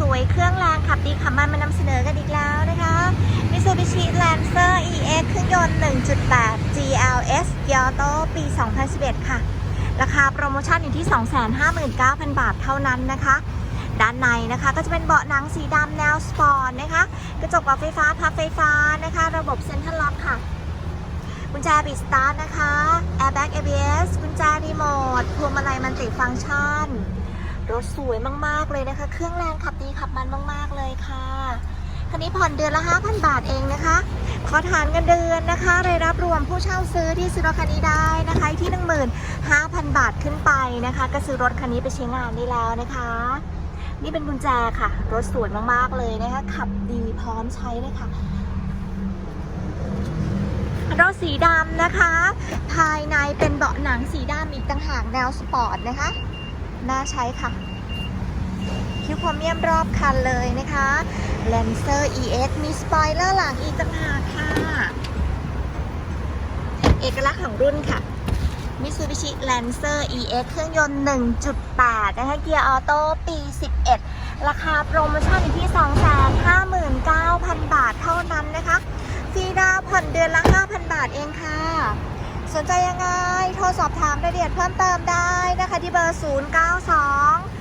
สวยเครื่องแรงขับดีขับมันมานำเสนอกันอีกแล้วนะคะ Mitsubishi Lancer EX เครื่องยนต์ 1.8 GLS เกียร์โตปี 2011 ค่ะ ราคาโปรโมชั่นอยู่ที่ 259,000 บาทเท่านั้นนะคะ ด้านในนะคะก็จะเป็นเบาะหนังสีดำแนวสปอร์ตนะคะ กระจกปรับไฟฟ้าพับไฟฟ้านะคะ ระบบเซ็นทรัลล็อกค่ะกุญแจปิดสตาร์ทนะคะ Airbag ABS กุญแจรีโมทพวงมาลัยมันติฟังก์ชัน รถสวยมากๆเลยนะคะ เครื่องแรงขับดีขับมันมาก ๆเลยค่ะคันนี้ผ่อนเดือนละ 5,000 บาทเองนะคะ ขอฐานเงินเดือนนะคะรายรับรวมผู้เช่าซื้อที่ซื้อรถคันนี้ได้นะคะที่ 15,000 บาทขึ้นไปนะคะ ก็ซื้อรถคันนี้ไปใช้งานได้แล้วนะคะ นี่เป็นกุญแจค่ะ รถสวยมากๆเลยนะคะขับดีพร้อมใช้เลยค่ะรถสีดำนะคะ ภายในเป็นเบาะหนังสีดำอีกต่างหากแนวสปอร์ตนะคะ น่าใช้ค่ะ คิวโครเมียมรอบคันเลยนะคะ Lancer EX มีสปอยเลอร์หลังอีกต่างหากค่ะ เอกลักษณ์ของรุ่นค่ะ Mitsubishi Lancer EX เครื่องยนต์ 1.8 นะคะ เกียร์ออโต้ปี 11 ราคาโปรโมชั่นอยู่ที่ 259,000 บาทเท่านั้นนะคะฟรีดาวผ่อนเดือนละ 5,000 บาทเองค่ะ สนใจยังไง โทรสอบถามรายละเอียดเพิ่มเติมได้ ที่เบอร์ 092